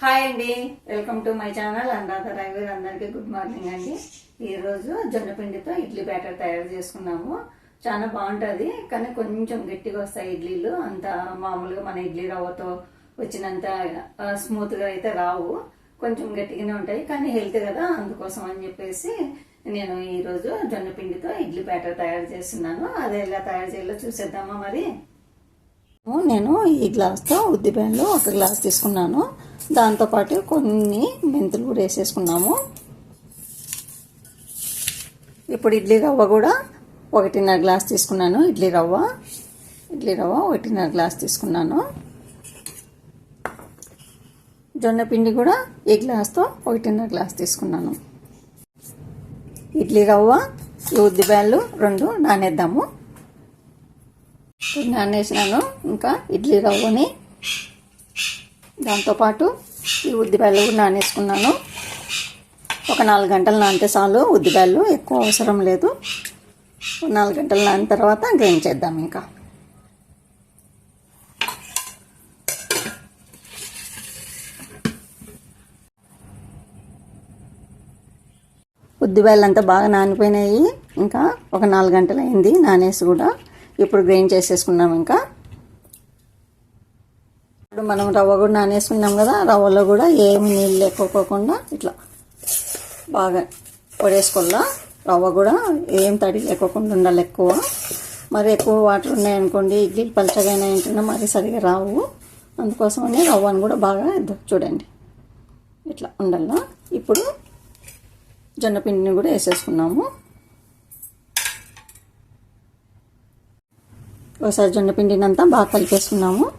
Hi అండి. Welcome to my channel. Anuradha Ravi అందరికీ good morning అండి. ఈరోజు జొన్నపిండితో ఇడ్లీ బ్యాటర్ తయారు చేసుకున్నాము. చాలా బాగుంటుంది కానీ కొంచెం గట్టిగా వస్తాయి ఇడ్లీలు. అంత మామూలుగా మన ఇడ్లీ రవ్వతో వచ్చినంత స్మూత్గా అయితే రావు. కొంచెం గట్టిగానే ఉంటాయి కానీ హెల్త్ కదా. అందుకోసం అని చెప్పేసి నేను ఈరోజు జొన్నపిండితో ఇడ్లీ బ్యాటర్ తయారు చేస్తున్నాను. అది ఎలా తయారు చేయాలో చూసేద్దామా మరి? నేను ఈ గ్లాస్తో ఉద్దిపేన్లు ఒక గ్లాస్ తీసుకున్నాను. దాంతోపాటు కొన్ని మెంతులు కూడా వేసేసుకున్నాము. ఇప్పుడు ఇడ్లీ రవ్వ కూడా ఒకటిన్నర గ్లాస్ తీసుకున్నాను. ఇడ్లీ రవ్వ ఇడ్లీ రవ్వ ఒకటిన్నర గ్లాస్ తీసుకున్నాను. జొన్న పిండి కూడా ఈ గ్లాస్తో ఒకటిన్నర గ్లాస్ తీసుకున్నాను. ఇడ్లీ రవ్వ ఈ ఉద్దిపేన్లు రెండు నానేద్దాము. నానేసినాను ఇంకా ఇడ్లీ రవ్వని దాంతోపాటు ఈ ఉద్దిబేళ్ళు కూడా నానేసుకున్నాను. ఒక నాలుగు గంటలు నానితే చాలు ఉద్దిబేళ్ళు ఎక్కువ అవసరం లేదు. నాలుగు గంటలు నానిన తర్వాత గ్రైండ్ చేద్దాం ఇంకా. ఉద్దిబేళ్ళంతా బాగా నానిపోయినాయి. ఇంకా ఒక నాలుగు గంటలు అయింది నానేసి కూడా. ఇప్పుడు గ్రైండ్ చేసేసుకున్నాం ఇంకా. ఇప్పుడు మనం రవ్వ కూడా నానేసుకున్నాం కదా రవ్వలో కూడా ఏమి నీళ్ళు లేకపోకుండా ఇట్లా బాగా పొడేసుకోవాలా? రవ్వ కూడా ఏం తడి లేకోకుండా ఉండాలి ఎక్కువ. మరి ఎక్కువ వాటర్ ఉన్నాయనుకోండి ఇడ్లీ పలచగైనా ఏంటన్నా మరి సరిగా రావు. అందుకోసమని రవ్వను కూడా బాగా చూడండి. ఇట్లా ఉండాల? ఇప్పుడు జొన్న పిండిని కూడా వేసేసుకున్నాము. ఒకసారి జొన్న పిండిని బాగా కలిపేసుకున్నాము.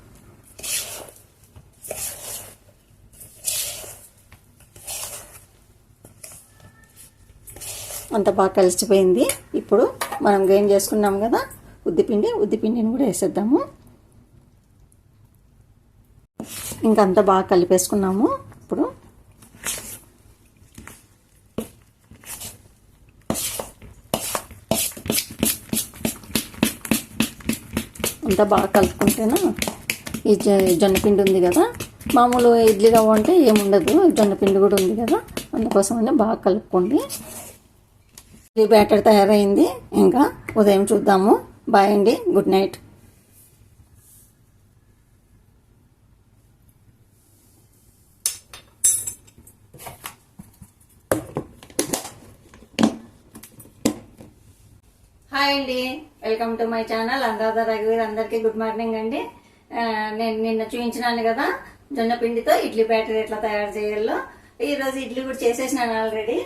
అంత బాగా కలిసిపోయింది. ఇప్పుడు మనం గ్రైండ్ చేసుకున్నాం కదా ఉద్దిపిండి ఉద్దిపిండిని కూడా వేసేద్దాము. ఇంకంతా అంతా బాగా కలిపేసుకున్నాము ఇప్పుడు అంతా బాగా కలుపుకుంటేనా? ఈ జ- జొన్నపిండి ఉంది కదా? మామూలు ఇడ్లీ రవ్వ అంటే ఏముండదు జొన్నపిండి కూడా ఉంది కదా? అందుకోసమని బాగా కలుపుకోండి. ఈ బ్యాటర్ తయారైంది. ఇంకా ఉదయం చూద్దాము. బాయ్ అండి. Good night. హాయ్ అండి. Welcome to my channel. Anuradha రఘువీర్ అందరికీ గుడ్ మార్నింగ్ అండి. నేను నిన్న చూపించినాను కదా జొన్న పిండితో ఇడ్లీ బ్యాటర్ ఎట్లా తయారు చేయాలో. ఈరోజు ఇడ్లీ కూడా చేసేసినాను ఆల్రెడీ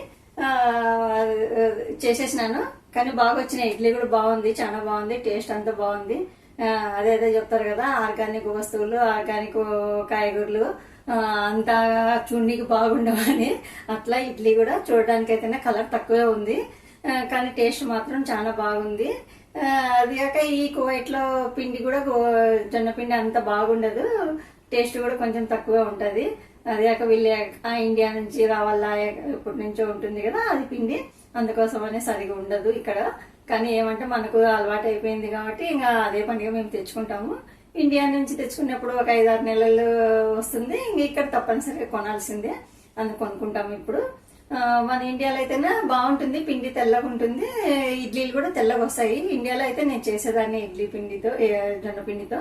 చేసేసినాను కానీ బాగా వచ్చినాయి. ఇడ్లీ కూడా బాగుంది చాలా బాగుంది టేస్ట్ అంతా బాగుంది. అదేదో చెప్తారు కదా ఆర్గానిక్ వస్తువులు ఆర్గానిక్ కాయగూరలు అంతా చూడనీకి బాగుండవని. అట్లా ఇడ్లీ కూడా చూడడానికి అయితేనే కలర్ తక్కువే ఉంది. కానీ టేస్ట్ మాత్రం చాలా బాగుంది. అది కాక ఈ కువైట్లో పిండి కూడా జొన్న పిండి అంత బాగుండదు. టేస్ట్ కూడా కొంచెం తక్కువ ఉంటుంది. అది కాక వీళ్ళు ఆ ఇండియా నుంచి రావాలా ఇప్పటి నుంచో ఉంటుంది కదా అది పిండి. అందుకోసం అందుకోసమనే సరిగా ఉండదు ఇక్కడ. కానీ ఏమంటే మనకు అలవాటు అయిపోయింది కాబట్టి ఇంకా అదే పండుగ మేము తెచ్చుకుంటాము. ఇండియా నుంచి తెచ్చుకున్నప్పుడు ఒక ఐదారు నెలలు వస్తుంది. ఇంక ఇక్కడ తప్పనిసరిగా కొనాల్సిందే. అందుకు కొనుక్కుంటాము ఇప్పుడు. మన ఇండియాలో అయితేనే బాగుంటుంది పిండి తెల్లగా ఉంటుంది. ఇడ్లీలు కూడా తెల్లగా వస్తాయి. ఇండియాలో అయితే నేను చేసేదాన్ని ఇడ్లీ పిండితో జొన్న పిండితో.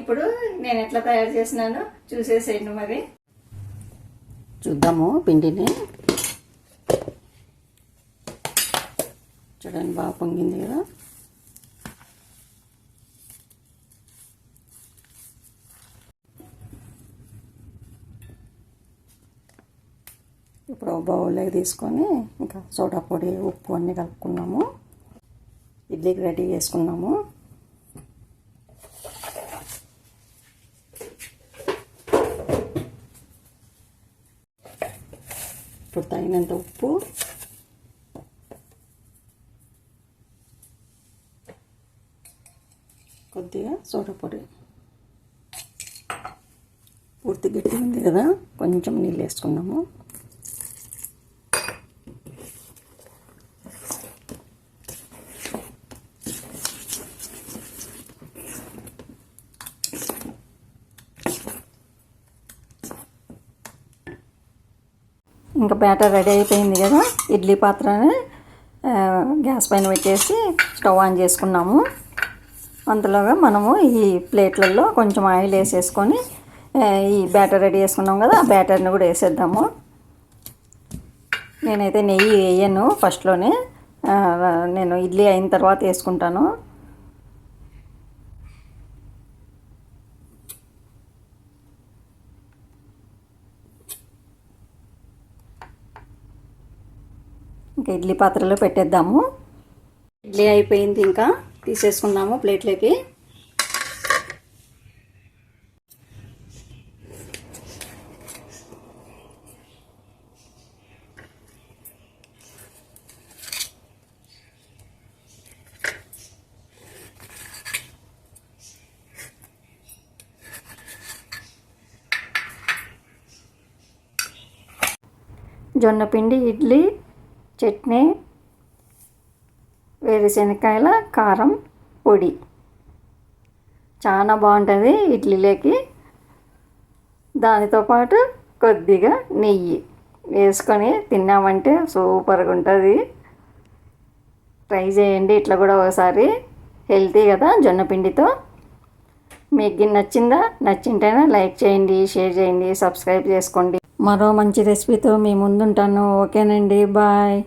ఇప్పుడు నేను ఎట్లా తయారు చేసినాను చూసేసేయండి మరి. చూద్దాము పిండిని. చూడండి బాగా పొంగింది కదా. ఒక బౌల్లోకి తీసుకొని ఇంకా సోడా పొడి ఉప్పు అన్నీ కలుపుకున్నాము. ఇడ్లీకి రెడీ చేసుకున్నాము. ఇప్పుడు తగినంత ఉప్పు. కొద్దిగా సోడా పొడి. పూర్తి గట్టి ఉంది కదా కొంచెం నీళ్ళు వేసుకున్నాము. ఇంకా బ్యాటర్ రెడీ అయిపోయింది కదా. ఇడ్లీ పాత్రని గ్యాస్ పైన పెట్టేసి స్టవ్ ఆన్ చేసుకున్నాము. అంతలోగా మనము ఈ ప్లేట్లలో కొంచెం ఆయిల్ వేసేసుకొని ఈ బ్యాటర్ రెడీ చేసుకున్నాం కదా ఆ బ్యాటర్ని కూడా వేసేద్దాము. నేనైతే నెయ్యి వేయను ఫస్ట్లోనే. నేను ఇడ్లీ అయిన తర్వాత వేసుకుంటాను. ఇంకా ఇడ్లీ పాత్రలో పెట్టేద్దాము. ఇడ్లీ అయిపోయింది ఇంకా. తీసేసుకుందాము ప్లేట్లోకి. జొన్న పిండి ఇడ్లీ చట్నీ వేరుశనగకాయల కారం పొడి. చాలా బాగుంటుంది ఇడ్లీలోకి. దానితో పాటు కొద్దిగా నెయ్యి వేసుకొని తిన్నామంటే సూపర్గా ఉంటుంది ట్రై చేయండి ఇట్లా కూడా ఒకసారి. హెల్తీ కదా జొన్న పిండితో. మీకు నచ్చిందా నచ్చింటేనే లైక్ చేయండి షేర్ చేయండి సబ్స్క్రైబ్ చేసుకోండి. మరో మంచి రెసిపీతో మీ ముందుంటాను. ఓకేనండి. బాయ్.